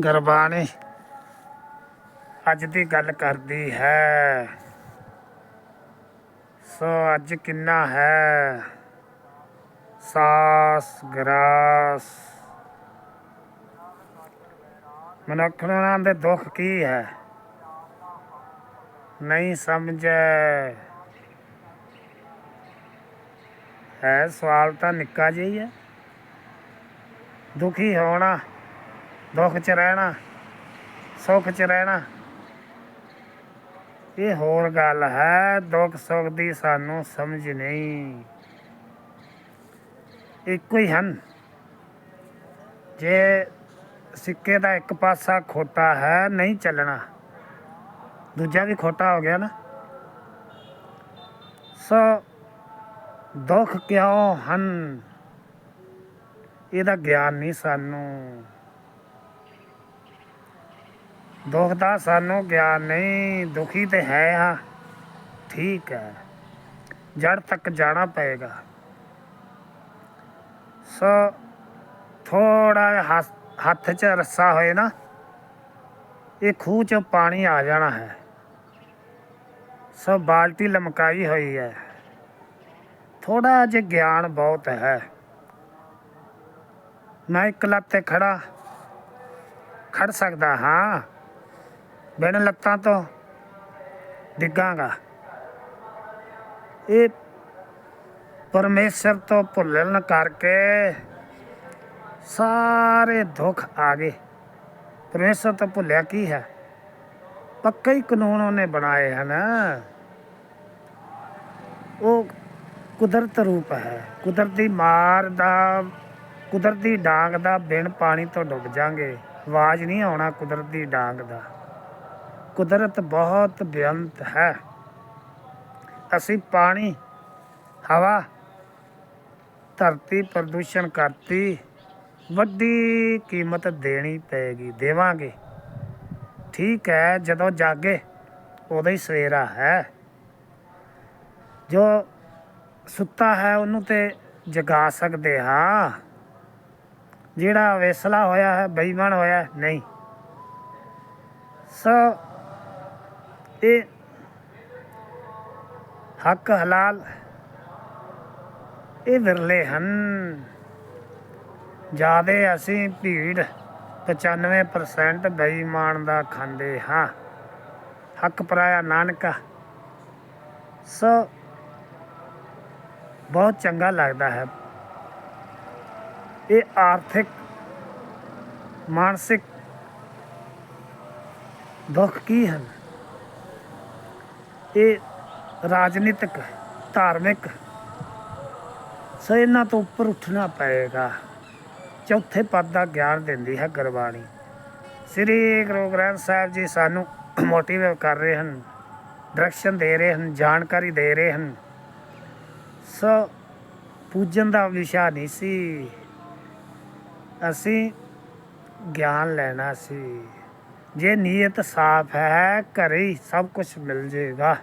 ਗੁਰਬਾਣੀ ਅੱਜ ਦੀ ਗੱਲ ਕਰਦੀ ਹੈ। ਸੋ ਅੱਜ ਕਿੰਨਾ ਹੈ। ਸਾਸ ਗਰਾਸ। ਮਨੁੱਖ ਨੂੰ ਉਹਨਾਂ ਦੇ ਦੁੱਖ ਕੀ ਹੈ? ਨਹੀਂ ਸਮਝੇ। ਹੈ ਸਵਾਲ ਤਾਂ ਨਿੱਕਾ ਜਿਹਾ ਹੀ ਹੈ। ਦੁਖੀ ਹੋਣਾ ਦੁੱਖ 'ਚ ਰਹਿਣਾ, ਸੁੱਖ 'ਚ ਰਹਿਣਾ। ਇਹ ਹੋਰ ਗੱਲ ਹੈ, ਦੁੱਖ ਸੁੱਖ ਦੀ ਸਾਨੂੰ ਸਮਝ ਨਹੀਂ। ਇੱਕੋ ਹੀ ਹਨ। ਜੇ ਸਿੱਕੇ ਦਾ ਇੱਕ ਪਾਸਾ ਖੋਟਾ ਹੈ, ਨਹੀਂ ਚੱਲਣਾ। ਦੂਜਾ ਵੀ ਖੋਟਾ ਹੋ ਗਿਆ ਨਾ। ਸੋ ਦੁੱਖ ਕਿਉਂ ਹਨ? ਇਹਦਾ ਗਿਆਨ ਨਹੀਂ ਸਾਨੂੰ। ਦੁੱਖ ਦਾ ਸਾਨੂੰ ਗਿਆਨ ਨਹੀਂ, ਦੁਖੀ ਤੇ ਹੈ ਹਾਂ। ਠੀਕ ਹੈ ਜੜ ਤੱਕ ਜਾਣਾ ਪਏਗਾ। ਸੋ ਥੋੜਾ ਜਿਹਾ ਹੱਥ- 'ਚ ਰੱਸਾ ਹੋਏ ਨਾ, ਇਹ ਖੂਹ 'ਚ ਪਾਣੀ ਆ ਜਾਣਾ ਹੈ। ਸੋ ਬਾਲਟੀ ਲਮਕਾਈ ਹੋਈ ਹੈ। ਥੋੜਾ ਜਿਹਾ ਗਿਆਨ ਬਹੁਤ ਹੈ। ਮੈਂ ਇੱਕ ਲੱਤ ਤੇ ਖੜਾ ਖੜ ਸਕਦਾ ਹਾਂ। ਬਿਨ ਲੱਤਾਂ ਤੋਂ ਡਿੱਗਾਂਗਾ। ਇਹ ਪਰਮੇਸ਼ਰ ਤੋਂ ਭੁੱਲਣ ਕਰਕੇ ਸਾਰੇ ਦੁੱਖ ਆ ਗਏ। ਪਰਮੇਸ਼ਰ ਤੋਂ ਭੁੱਲਿਆ ਕੀ ਹੈ? ਪੱਕੇ ਹੀ ਕਾਨੂੰਨ ਉਹਨੇ ਬਣਾਏ ਹਨ। ਉਹ ਕੁਦਰਤ ਰੂਪ ਹੈ। ਕੁਦਰਤੀ ਮਾਰ ਦਾ, ਕੁਦਰਤੀ ਡਾਂਗ ਦਾ ਬਿਨ ਪਾਣੀ ਤੋਂ ਡੁੱਬ ਜਾਾਂਗੇ। ਆਵਾਜ਼ ਨਹੀਂ ਆਉਣਾ ਕੁਦਰਤੀ ਡਾਂਗ ਦਾ। ਕੁਦਰਤ ਬਹੁਤ ਬੇਅੰਤ ਹੈ। ਅਸੀਂ ਪਾਣੀ, ਹਵਾ, ਧਰਤੀ ਪ੍ਰਦੂਸ਼ਣ ਕਰਤੀ, ਵੱਡੀ ਕੀਮਤ ਦੇਣੀ ਪਏਗੀ, ਦੇਵਾਂਗੇ। ਠੀਕ ਹੈ, ਜਦੋਂ ਜਾਗੇ, ਉਦੋਂ ਹੀ ਸਵੇਰਾ ਹੈ। ਜੋ ਸੁੱਤਾ ਹੈ, ਉਹਨੂੰ ਤੇ ਜਗਾ ਸਕਦੇ ਹਾਂ। ਜਿਹੜਾ ਵੇਸਲਾ ਹੋਇਆ ਹੈ, ਬੇਈਮਾਨ ਹੋਇਆ ਨਹੀਂ। ਸੋ ਇਹ ਹੱਕ ਹਲਾਲ ਇਹ ਵਿਰਲੇ ਹਨ। ਜਿਆਦੇ ਅਸੀਂ ਭੀੜ 95% ਬੇਈਮਾਨ ਦਾ ਖਾਂਦੇ ਹਾਂ। ਹੱਕ ਪਰਾਇਆ ਨਾਨਕਾ, ਸੋ ਬਹੁਤ ਚੰਗਾ ਲੱਗਦਾ ਹੈ। ਇਹ ਆਰਥਿਕ, ਮਾਨਸਿਕ ਦੁੱਖ ਕੀ ਹਨ? ਇਹ ਰਾਜਨੀਤਿਕ, ਧਾਰਮਿਕ, ਸੋ ਇਹਨਾਂ ਤੋਂ ਉੱਪਰ ਉੱਠਣਾ ਪਏਗਾ। ਚੌਥੇ ਪਦ ਦਾ ਗਿਆਨ ਦਿੰਦੀ ਹੈ ਗੁਰਬਾਣੀ। ਸ੍ਰੀ ਗੁਰੂ ਗ੍ਰੰਥ ਸਾਹਿਬ ਜੀ ਸਾਨੂੰ ਮੋਟੀਵੇਟ ਕਰ ਰਹੇ ਹਨ ਡਾਇਰੈਕਸ਼ਨ ਦੇ ਰਹੇ ਹਨ, ਜਾਣਕਾਰੀ ਦੇ ਰਹੇ ਹਨ। ਸੋ ਪੂਜਨ ਦਾ ਵਿਸ਼ਾ ਨਹੀਂ ਸੀ। ਅਸੀਂ ਗਿਆਨ ਲੈਣਾ ਸੀ। ਜੇ ਨੀਅਤ ਸਾਫ਼ ਹੈ, ਘਰੇ ਹੀ ਸਭ ਕੁਝ ਮਿਲ ਜੇਗਾ।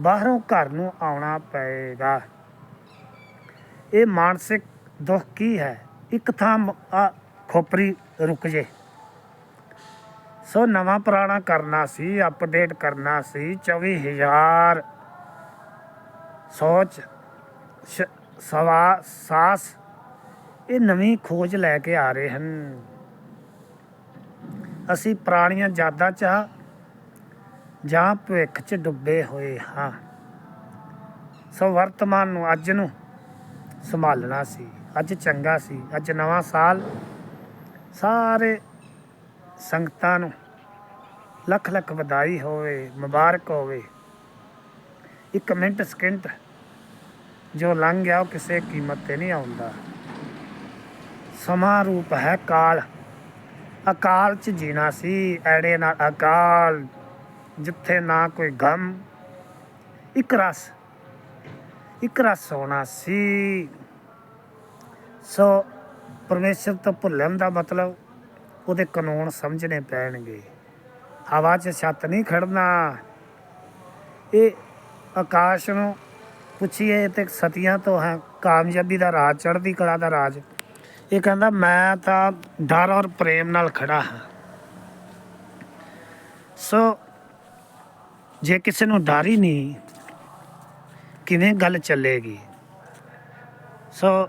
ਬਾਹਰੋਂ ਘਰ ਨੂੰ ਆਉਣਾ ਪਏਗਾ। ਇਹ ਮਾਨਸਿਕ ਦੁੱਖ ਕੀ ਹੈ? ਇੱਕ ਥਾਂ ਖੋਪਰੀ ਰੁਕ ਜੇ। ਸੋ ਨਵਾਂ ਪੁਰਾਣਾ ਕਰਨਾ ਸੀ ਅਪਡੇਟ ਕਰਨਾ ਸੀ 24000 ਸੋਚ ਸਵਾ, ਸਾਸ, ਇਹ ਨਵੀਂ ਖੋਜ ਲੈ ਕੇ ਆ ਰਹੇ ਹਨ। ਅਸੀਂ ਪੁਰਾਣੀਆਂ ਯਾਦਾਂ 'ਚ ਹਾਂ, ਜਾਂ ਭਵਿੱਖ 'ਚ ਡੁੱਬੇ ਹੋਏ ਹਾਂ। ਸੋ ਵਰਤਮਾਨ ਨੂੰ ਅੱਜ ਨੂੰ ਸੰਭਾਲਣਾ ਸੀ, ਅੱਜ ਚੰਗਾ ਸੀ, ਅੱਜ ਨਵਾਂ ਸਾਲ। ਸਾਰੇ ਸੰਗਤਾਂ ਨੂੰ ਲੱਖ ਲੱਖ ਵਧਾਈ ਹੋਵੇ, ਮੁਬਾਰਕ ਹੋਵੇ। ਇੱਕ ਮਿੰਟ ਸਕਿੰਟ ਜੋ ਲੰਘ ਗਿਆ, ਉਹ ਕਿਸੇ ਕੀਮਤ ਤੇ ਨਹੀਂ ਆਉਂਦਾ। ਸਮਾਂ ਰੂਪ ਹੈ ਕਾਲ। ਅਕਾਲ ਚ ਜੀਣਾ ਸੀ, ਐੜੇ ਨਾਲ ਅਕਾਲ, ਜਿੱਥੇ ਨਾ ਕੋਈ ਗਮ, ਇੱਕ ਰਸ ਇੱਕ ਰਸ ਹੋਣਾ ਸੀ। ਸੋ ਪਰਮੇਸ਼ਰ ਤੋਂ ਭੁੱਲਣ ਦਾ ਮਤਲਬ ਉਹਦੇ ਕਾਨੂੰਨ ਸਮਝਣੇ ਪੈਣਗੇ। ਹਵਾ 'ਚ ਛੱਤ ਨਹੀਂ ਖੜਨਾ। ਇਹ ਆਕਾਸ਼ ਨੂੰ ਪੁੱਛੀਏ ਤੇ ਸਤੀਆਂ ਤੋਂ ਹੈ, ਕਾਮਯਾਬੀ ਦਾ ਰਾਜ, ਚੜ੍ਹਦੀ ਕਲਾ ਦਾ ਰਾਜ। ਇਹ ਕਹਿੰਦਾ, ਮੈਂ ਤਾਂ ਡਰ ਔਰ ਪ੍ਰੇਮ ਨਾਲ ਖੜਾ ਹਾਂ। ਸੋ ਜੇ ਕਿਸੇ ਨੂੰ ਡਰ ਹੀ ਨਹੀਂ, ਕਿਵੇਂ ਗੱਲ ਚੱਲੇਗੀ? ਸੋ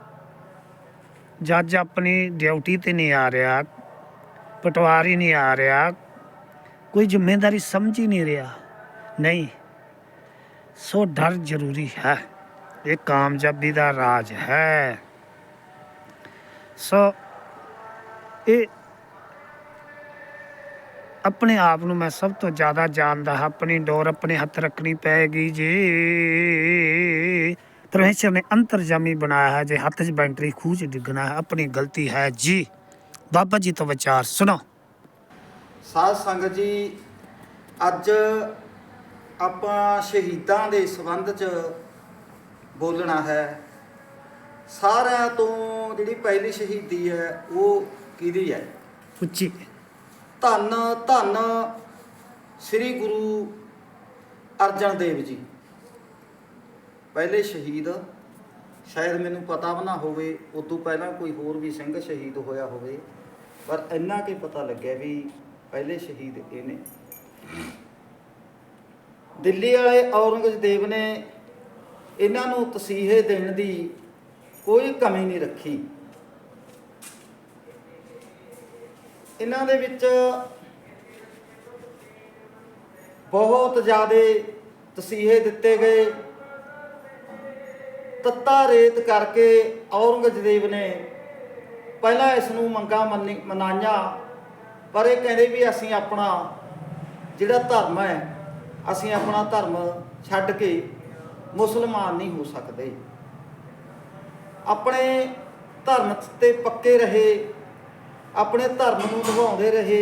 ਜੱਜ ਆਪਣੀ ਡਿਊਟੀ ਤੇ ਨਹੀਂ ਆ ਰਿਹਾ, ਪਟਵਾਰੀ ਨਹੀਂ ਆ ਰਿਹਾ, ਕੋਈ ਜ਼ਿੰਮੇਵਾਰੀ ਸਮਝ ਹੀ ਨਹੀਂ ਰਿਹਾ। ਨਹੀਂ, ਸੋ ਡਰ ਜ਼ਰੂਰੀ ਹੈ। ਇਹ ਕਾਮਯਾਬੀ ਦਾ ਰਾਜ ਹੈ। ਸੋ ਇਹ ਆਪਣੇ ਆਪ ਨੂੰ ਮੈਂ ਸਭ ਤੋਂ ਜ਼ਿਆਦਾ ਜਾਣਦਾ ਹਾਂ। ਆਪਣੀ ਡੋਰ ਆਪਣੇ ਹੱਥ ਰੱਖਣੀ ਪਏਗੀ ਜੀ। ਪਰਮੇਸ਼ਰ ਨੇ ਅੰਤਰਜਾਮੀ ਬਣਾਇਆ ਹੈ, ਜੇ ਹੱਥ 'ਚ ਬੈਂਟਰੀ, ਖੂਹ 'ਚ ਡਿੱਗਣਾ ਹੈ, ਆਪਣੀ ਗਲਤੀ ਹੈ ਜੀ। ਬਾਬਾ ਜੀ ਤੋਂ ਵਿਚਾਰ ਸੁਣੋ। ਸਾਧ ਸੰਗਤ ਜੀ, ਅੱਜ ਆਪਾਂ ਸ਼ਹੀਦਾਂ ਦੇ ਸੰਬੰਧ 'ਚ ਬੋਲਣਾ ਹੈ। ਸਾਰਿਆਂ ਤੋਂ ਜਿਹੜੀ ਪਹਿਲੀ ਸ਼ਹੀਦੀ ਹੈ ਉਹ ਕਿਹਦੀ ਹੈ? ਉੱਚੀ। ਧੰਨ ਧੰਨ ਸ੍ਰੀ ਗੁਰੂ ਅਰਜਨ ਦੇਵ ਜੀ। ਪਹਿਲੇ ਸ਼ਹੀਦ ਸ਼ਾਇਦ ਮੈਨੂੰ ਪਤਾ ਵੀ ਨਾ ਹੋਵੇ ਉਸ ਤੋਂ ਪਹਿਲਾਂ ਕੋਈ ਹੋਰ ਵੀ ਸਿੰਘ ਸ਼ਹੀਦ ਹੋਇਆ ਹੋਵੇ ਪਰ ਇੰਨਾ ਕਿ ਪਤਾ ਲੱਗਿਆ ਵੀ ਪਹਿਲੇ ਸ਼ਹੀਦ ਇਹ ਨੇ। ਦਿੱਲੀ ਵਾਲੇ ਔਰੰਗਜ਼ੇਬ ਨੇ ਇਹਨਾਂ ਨੂੰ ਤਸੀਹੇ ਦੇਣ ਦੀ ਕੋਈ ਕਮੀ ਨਹੀਂ ਰੱਖੀ। ਇਹਨਾਂ ਦੇ ਵਿੱਚ ਬਹੁਤ ਜ਼ਿਆਦੇ ਤਸੀਹੇ ਦਿੱਤੇ ਗਏ। ਤੱਤਾ ਰੇਤ ਕਰਕੇ ਔਰੰਗਜ਼ੇਬ ਨੇ ਪਹਿਲਾਂ ਇਸ ਨੂੰ ਮੰਗਾ ਮੰਨੀ- ਮਨਾਈਆਂ, ਪਰ ਇਹ ਕਹਿੰਦੇ ਵੀ ਅਸੀਂ ਆਪਣਾ ਜਿਹੜਾ ਧਰਮ ਹੈ, ਅਸੀਂ ਆਪਣਾ ਧਰਮ ਛੱਡ ਕੇ ਮੁਸਲਮਾਨ ਨਹੀਂ ਹੋ ਸਕਦੇ। ਆਪਣੇ ਧਰਮ ਤੇ ਪੱਕੇ ਰਹੇ, ਆਪਣੇ ਧਰਮ ਨੂੰ ਨਿਭਾਉਂਦੇ ਰਹੇ।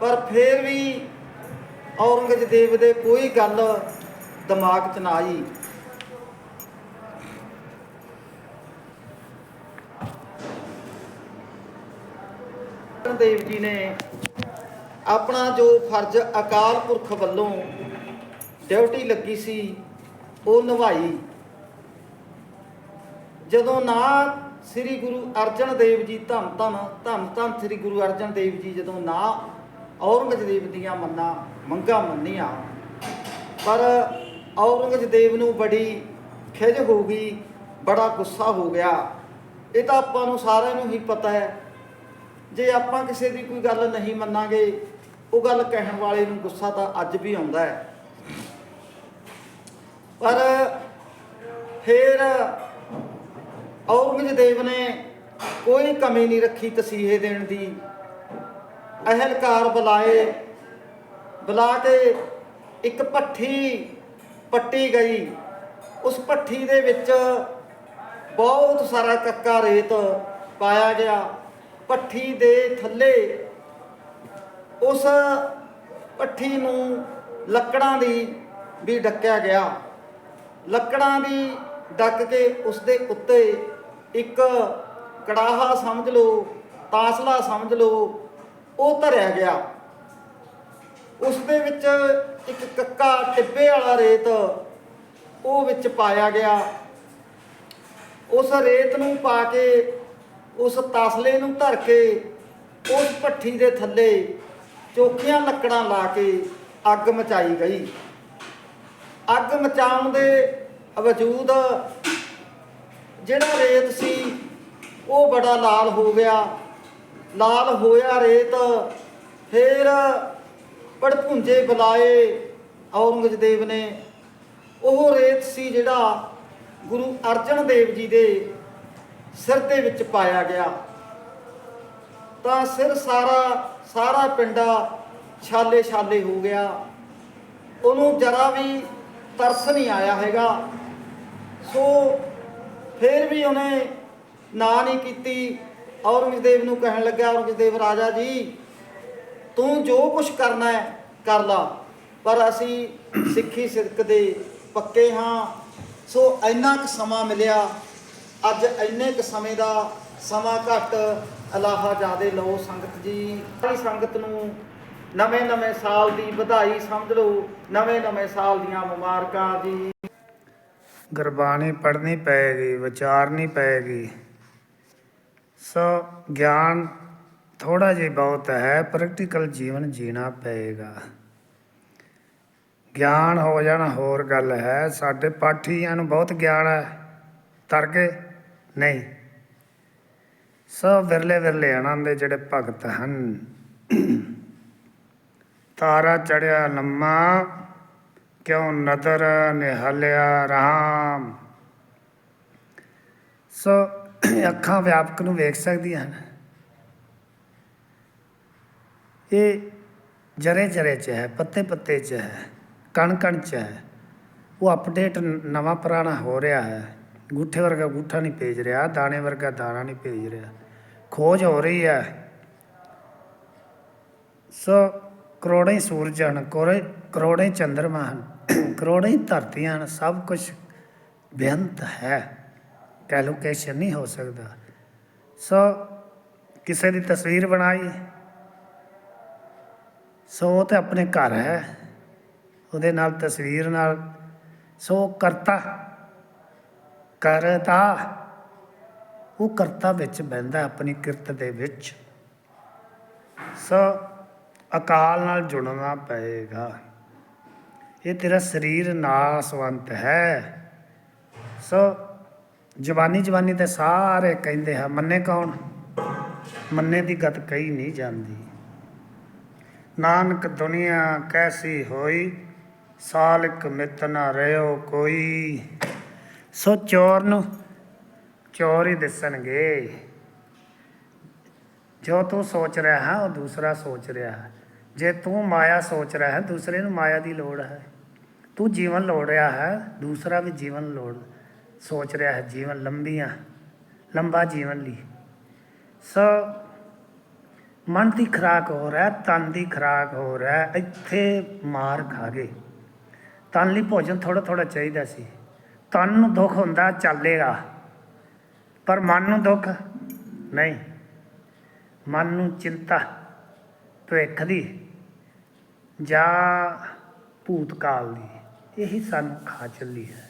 ਪਰ ਫਿਰ ਵੀ ਔਰੰਗਜ਼ੇਬ ਦੇ ਕੋਈ ਗੱਲ ਦਿਮਾਗ 'ਚ ਨਾ ਆਈ। ਦੇਵ ਜੀ ਨੇ ਆਪਣਾ ਜੋ ਫਰਜ਼ ਅਕਾਲ ਪੁਰਖ ਵੱਲੋਂ ਡਿਊਟੀ ਲੱਗੀ ਸੀ, ਉਹ ਨਿਭਾਈ। ਜਦੋਂ ਨਾ ਸ੍ਰੀ ਗੁਰੂ ਅਰਜਨ ਦੇਵ ਜੀ ਧੰਨ ਧੰਨ ਧੰਨ ਧੰਨ ਸ੍ਰੀ ਗੁਰੂ ਅਰਜਨ ਦੇਵ ਜੀ ਜਦੋਂ ਨਾ ਔਰੰਗਜ਼ੇਬ ਦੀਆਂ ਮੰਨਾਂ, ਮੰਗਾਂ ਮੰਨੀਆਂ, ਪਰ ਔਰੰਗਜ਼ੇਬ ਨੂੰ ਬੜੀ ਖਿਜ ਹੋ ਗਈ, ਬੜਾ ਗੁੱਸਾ ਹੋ ਗਿਆ। ਇਹ ਤਾਂ ਆਪਾਂ ਨੂੰ ਸਾਰਿਆਂ ਨੂੰ ਹੀ ਪਤਾ ਹੈ। ਜੇ ਆਪਾਂ ਕਿਸੇ ਦੀ ਕੋਈ ਗੱਲ ਨਹੀਂ ਮੰਨਾਂਗੇ, ਉਹ ਗੱਲ ਕਹਿਣ ਵਾਲੇ ਨੂੰ ਗੁੱਸਾ ਤਾਂ ਅੱਜ ਵੀ ਆਉਂਦਾ ਹੈ। ਪਰ ਫਿਰ ਔਰੰਗਜ਼ੇਬ ਨੇ ਕੋਈ ਕਮੀ ਨਹੀਂ ਰੱਖੀ ਤਸੀਹੇ ਦੇਣ ਦੀ। ਅਹਿਲਕਾਰ ਬੁਲਾਏ, ਬੁਲਾ ਕੇ ਇੱਕ ਭੱਠੀ ਪੱਟੀ ਗਈ। ਉਸ ਭੱਠੀ ਦੇ ਵਿੱਚ ਬਹੁਤ ਸਾਰਾ ਕੱਕਾ ਰੇਤ ਪਾਇਆ ਗਿਆ। ਭੱਠੀ ਦੇ ਥੱਲੇ ਉਸ ਭੱਠੀ ਨੂੰ ਲੱਕੜਾਂ ਦੀ ਵੀ ਡੱਕਿਆ ਗਿਆ। ਲੱਕੜਾਂ ਦੀ ਡੱਕ ਕੇ ਉਸ ਦੇ ਉੱਤੇ ਇੱਕ ਕੜਾਹਾ ਸਮਝ ਲਓ, ਤਾਸਲਾ ਸਮਝ ਲਓ, ਉਹ ਧਰਿਆ ਗਿਆ। ਉਸ ਦੇ ਵਿੱਚ ਇੱਕ ਕੱਕਾ ਟਿੱਬੇ ਵਾਲਾ ਰੇਤ ਉਹ ਵਿੱਚ ਪਾਇਆ ਗਿਆ। ਉਸ ਰੇਤ ਨੂੰ ਪਾ ਕੇ, ਉਸ ਤਸਲੇ ਨੂੰ ਧਰ ਕੇ, ਉਸ ਭੱਠੀ ਦੇ ਥੱਲੇ ਚੋਖੀਆਂ ਲੱਕੜਾਂ ਲਾ ਕੇ ਅੱਗ ਮਚਾਈ ਗਈ। ਅੱਗ ਮਚਾਉਣ ਦੇ ਵਜੂਦ ਜਿਹੜਾ ਰੇਤ ਸੀ, ਉਹ ਬੜਾ ਲਾਲ ਹੋ ਗਿਆ। ਲਾਲ ਹੋਇਆ ਰੇਤ, ਫਿਰ ਪੜਪੁੰਜੇ ਬੁਲਾਏ ਔਰੰਗਜ਼ੇਬ ਨੇ। ਉਹ ਰੇਤ ਸੀ ਜਿਹੜਾ ਗੁਰੂ ਅਰਜਨ ਦੇਵ ਜੀ ਦੇ ਸਿਰ ਦੇ ਵਿੱਚ ਪਾਇਆ ਗਿਆ। ਤਾਂ ਸਿਰ ਸਾਰਾ ਸਾਰਾ ਪਿੰਡਾ ਛਾਲੇ ਛਾਲੇ ਹੋ ਗਿਆ। ਉਹਨੂੰ ਜਰਾ ਵੀ ਤਰਸ ਨਹੀਂ ਆਇਆ ਹੈਗਾ। ਸੋ ਫਿਰ ਵੀ ਉਹਨੇ ਨਾ ਨਹੀਂ ਕੀਤੀ। ਔਰੰਗਜ਼ੇਬ ਨੂੰ ਕਹਿਣ ਲੱਗਾ ਔਰੰਗਜ਼ੇਬ ਰਾਜਾ ਜੀ, ਤੂੰ ਜੋ ਕੁਝ ਕਰਨਾ ਹੈ, ਕਰ ਲਾ। ਪਰ ਅਸੀਂ ਸਿੱਖੀ ਸਿਦਕ ਦੇ ਪੱਕੇ ਹਾਂ। ਸੋ ਇੰਨਾ ਕੁ ਸਮਾਂ ਮਿਲਿਆ। ਅੱਜ ਇੰਨੇ ਕੁ ਸਮੇਂ ਦਾ ਸਮਾਂ ਘੱਟ। ਅਲਾਹਾ ਜਾਦੇ ਲਓ ਸੰਗਤ ਜੀ। ਸਾਰੀ ਸੰਗਤ ਨੂੰ ਨਵੇਂ ਨਵੇਂ ਸਾਲ ਦੀ ਵਧਾਈ ਸਮਝ ਲਓ। ਨਵੇਂ ਨਵੇਂ ਸਾਲ ਦੀਆਂ ਮੁਬਾਰਕਾਂ ਜੀ। ਗੁਰਬਾਣੀ ਪੜ੍ਹਨੀ ਪਏਗੀ ਵਿਚਾਰਨੀ ਪਏਗੀ ਸੋ ਗਿਆਨ ਥੋੜਾ ਜਿਹਾ ਬਹੁਤ ਹੈ ਪ੍ਰੈਕਟੀਕਲ ਜੀਵਨ ਜੀਣਾ ਪਏਗਾ। ਗਿਆਨ ਹੋ ਜਾਣਾ ਹੋਰ ਗੱਲ ਹੈ, ਸਾਡੇ ਪਾਠੀਆਂ ਨੂੰ ਬਹੁਤ ਗਿਆਨ ਹੈ। ਤਰ ਗਏ? ਨਹੀਂ। ਸਭ ਵਿਰਲੇ ਵਿਰਲੇ ਆਨੰਦ ਦੇ ਜਿਹੜੇ ਭਗਤ ਹਨ, ਤਾਰਾ ਚੜਿਆ ਲੰਮਾ ਕਿਉਂ ਨਦਰ ਨਿਹਲਿਆ ਰਾਮ? ਸੋ ਅੱਖਾਂ ਵਿਆਪਕ ਨੂੰ ਵੇਖ ਸਕਦੀਆਂ ਹਨ। ਇਹ ਜਰੇ ਜਰੇ ਚ ਹੈ, ਪੱਤੇ ਪੱਤੇ ਚ ਹੈ, ਕਣ ਕਣ ਚ ਹੈ। ਉਹ ਅਪਡੇਟ ਨਵਾਂ ਪੁਰਾਣਾ ਹੋ ਰਿਹਾ ਹੈ। ਗੂਠੇ ਵਰਗਾ ਗੂਠਾ ਨਹੀਂ ਭੇਜ ਰਿਹਾ, ਦਾਣੇ ਵਰਗਾ ਦਾਣਾ ਨਹੀਂ ਭੇਜ ਰਿਹਾ। ਖੋਜ ਹੋ ਰਹੀ ਹੈ। ਸੋ ਕਰੋੜਾਂ ਹੀ ਸੂਰਜ ਹਨ, ਕਰੋੜੇ ਕਰੋੜਾਂ ਹੀ ਚੰਦਰਮਾ ਹਨ, ਕਰੋੜਾਂ ਹੀ ਧਰਤੀਆਂ ਹਨ, ਸਭ ਕੁਝ ਬੇਅੰਤ ਹੈ। ਕੈਲਕੂਲੇਸ਼ਨ ਨਹੀਂ ਹੋ ਸਕਦਾ। ਸੋ ਕਿਸੇ ਦੀ ਤਸਵੀਰ ਬਣਾਈ, ਸੋ ਉਹ ਤੇ ਆਪਣੇ ਘਰ ਹੈ, ਉਹਦੇ ਨਾਲ ਤਸਵੀਰ ਨਾਲ ਸੋ ਕਰਤਾ ਕਰਤਾ, ਉਹ ਕਰਤਾ ਵਿੱਚ ਬਹਿੰਦਾ ਆਪਣੀ ਕਿਰਤ ਦੇ ਵਿੱਚ। ਸੋ ਅਕਾਲ ਨਾਲ ਜੁੜਨਾ ਪਏਗਾ। ਇਹ ਤੇਰਾ ਸਰੀਰ ਨਾਸਵੰਤ ਹੈ। ਸੋ ਜਵਾਨੀ ਜਵਾਨੀ ਤੇ ਸਾਰੇ ਕਹਿੰਦੇ ਆ, ਮੰਨੇ ਕੌਣ? ਮੰਨੇ ਦੀ ਗਤ ਕਹੀ ਨਹੀਂ ਜਾਂਦੀ। ਨਾਨਕ ਦੁਨੀਆ ਕੈਸੀ ਹੋਈ? ਸਾਲਕ ਮਿਤ ਨਾ ਰਿਓ ਕੋਈ। ਸੋ ਚੋਰ ਨੂੰ ਚੋਰ ਹੀ ਦਿਸਣਗੇ। ਜੋ ਤੂੰ ਸੋਚ ਰਿਹਾ ਹੈ, ਉਹ ਦੂਸਰਾ ਸੋਚ ਰਿਹਾ ਹੈ। ਜੇ ਤੂੰ ਮਾਇਆ ਸੋਚ ਰਿਹਾ ਹੈ, ਦੂਸਰੇ ਨੂੰ ਮਾਇਆ ਦੀ ਲੋੜ ਹੈ। ਤੂੰ ਜੀਵਨ ਲੋੜ ਰਿਹਾ ਹੈ, ਦੂਸਰਾ ਵੀ ਜੀਵਨ ਲੋੜ ਸੋਚ ਰਿਹਾ ਹੈ। ਜੀਵਨ ਲੰਬੀਆਂ, ਲੰਬਾ ਜੀਵਨ ਲਈ। ਸੋ ਮਨ ਦੀ ਖਰਾਕ ਹੋ ਰਿਹਾ ਤਨ ਦੀ ਖਰਾਕ ਹੋ ਰਿਹਾ ਇੱਥੇ ਮਾਰ ਖਾ ਗਏ। ਤਨ ਲਈ ਭੋਜਨ ਥੋੜਾ ਥੋੜਾ ਚਾਹੀਦਾ ਸੀ। ਤਨ ਨੂੰ ਦੁੱਖ ਹੁੰਦਾ, ਚੱਲੇਗਾ। ਪਰ ਮਨ ਨੂੰ ਦੁੱਖ ਨਹੀਂ। ਮਨ ਨੂੰ ਚਿੰਤਾ, ਭਵਿੱਖ ਦੀ ਜਾਂ ਭੂਤਕਾਲ ਦੀ, ਇਹੀ ਸਾਨੂੰ ਖਾ ਚੱਲੀ ਹੈ।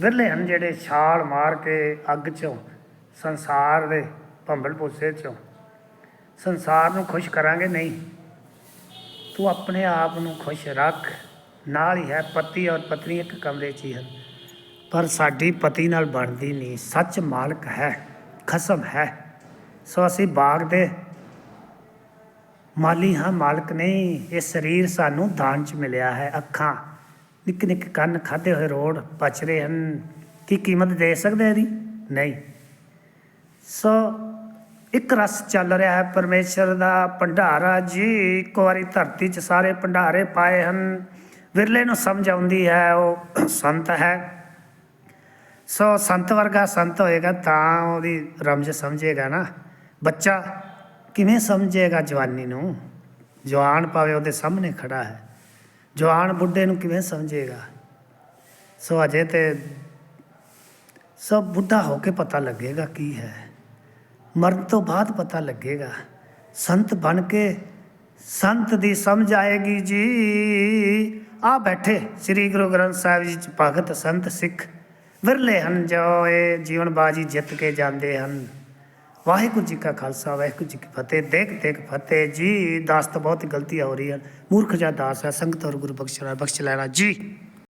ਵਿਰਲੇ ਹਨ ਜਿਹੜੇ ਛਾਲ ਮਾਰ ਕੇ ਅੱਗ ਚੋਂ, ਸੰਸਾਰ ਦੇ ਭੰਬਲ ਭੁੱਸੇ ਚੋਂ, ਸੰਸਾਰ ਨੂੰ ਖੁਸ਼ ਕਰਾਂਗੇ ਨਹੀਂ। ਤੂੰ ਆਪਣੇ ਆਪ ਨੂੰ ਖੁਸ਼ ਰੱਖ, ਨਾਲ ਹੀ ਹੈ ਪਤੀ ਔਰ ਪਤਨੀ ਇੱਕ ਕਮਰੇ 'ਚ ਹੀ ਹਨ। ਪਰ ਸਾਡੀ ਪਤੀ ਨਾਲ ਬਣਦੀ ਨਹੀਂ, ਸੱਚ ਮਾਲਕ ਹੈ, ਖਸਮ ਹੈ। ਸੋ ਅਸੀਂ ਬਾਗ ਦੇ ਮਾਲੀ ਹਾਂ, ਮਾਲਕ ਨਹੀਂ। ਇਹ ਸਰੀਰ ਸਾਨੂੰ ਦਾਨ 'ਚ ਮਿਲਿਆ ਹੈ। ਅੱਖਾਂ ਨਿੱਕੇ ਨਿੱਕੇ ਕੰਨ ਖਾਦੇ ਹੋਏ ਰੋੜ ਪਚ ਰਹੇ ਹਨ। ਕੀ ਕੀਮਤ ਦੇ ਸਕਦੇ ਇਹਦੀ? ਨਹੀਂ। ਸੋ ਇੱਕ ਰਸ ਚੱਲ ਰਿਹਾ ਹੈ। ਪਰਮੇਸ਼ਰ ਦਾ ਭੰਡਾਰਾ ਜੀ, ਇੱਕ ਵਾਰੀ ਧਰਤੀ 'ਚ ਸਾਰੇ ਭੰਡਾਰੇ ਪਾਏ ਹਨ। ਵਿਰਲੇ ਨੂੰ ਸਮਝ ਆਉਂਦੀ ਹੈ, ਉਹ ਸੰਤ ਹੈ। ਸੋ ਸੰਤ ਵਰਗਾ ਸੰਤ ਹੋਏਗਾ ਤਾਂ ਉਹਦੀ ਰਮਜ ਸਮਝੇਗਾ ਨਾ। ਬੱਚਾ ਕਿਵੇਂ ਸਮਝੇਗਾ ਜਵਾਨੀ ਨੂੰ? ਜਵਾਨ ਭਾਵੇਂ ਉਹਦੇ ਸਾਹਮਣੇ ਖੜਾ ਹੈ। ਜਵਾਨ ਬੁੱਢੇ ਨੂੰ ਕਿਵੇਂ ਸਮਝੇਗਾ? ਸੋ ਅਜੇ ਤੇ ਸਭ ਬੁੱਢਾ ਹੋ ਕੇ ਪਤਾ ਲੱਗੇਗਾ ਕੀ ਹੈ। ਮਰਨ ਤੋਂ ਬਾਅਦ ਪਤਾ ਲੱਗੇਗਾ। ਸੰਤ ਬਣ ਕੇ ਸੰਤ ਦੀ ਸਮਝ ਆਏਗੀ ਜੀ। ਆ ਬੈਠੇ ਸ੍ਰੀ ਗੁਰੂ ਗ੍ਰੰਥ ਸਾਹਿਬ ਜੀ ਭਗਤ ਸੰਤ ਸਿੱਖ। ਵਿਰਲੇ ਹਨ ਜੋ ਇਹ ਜੀਵਨ ਬਾਜੀ ਜਿੱਤ ਕੇ ਜਾਂਦੇ ਹਨ। ਵਾਹਿਗੁਰੂ ਜੀ ਕਾ ਖਾਲਸਾ, ਵਾਹਿਗੁਰੂ ਜੀ ਕੀ ਫਤਿਹ। ਦੇਖ ਦੇਖ ਫਤਿਹ ਜੀ। ਦਾਸ ਤਾਂ ਬਹੁਤ ਗਲਤੀਆਂ ਹੋ ਰਹੀ ਹੈ। ਮੂਰਖ ਜਾਂ ਦਾਸ ਹੈ, ਸੰਗਤ ਔਰ ਗੁਰੂ ਬਖਸ਼ ਬਖਸ਼ ਲੈਣਾ। ਜੀ।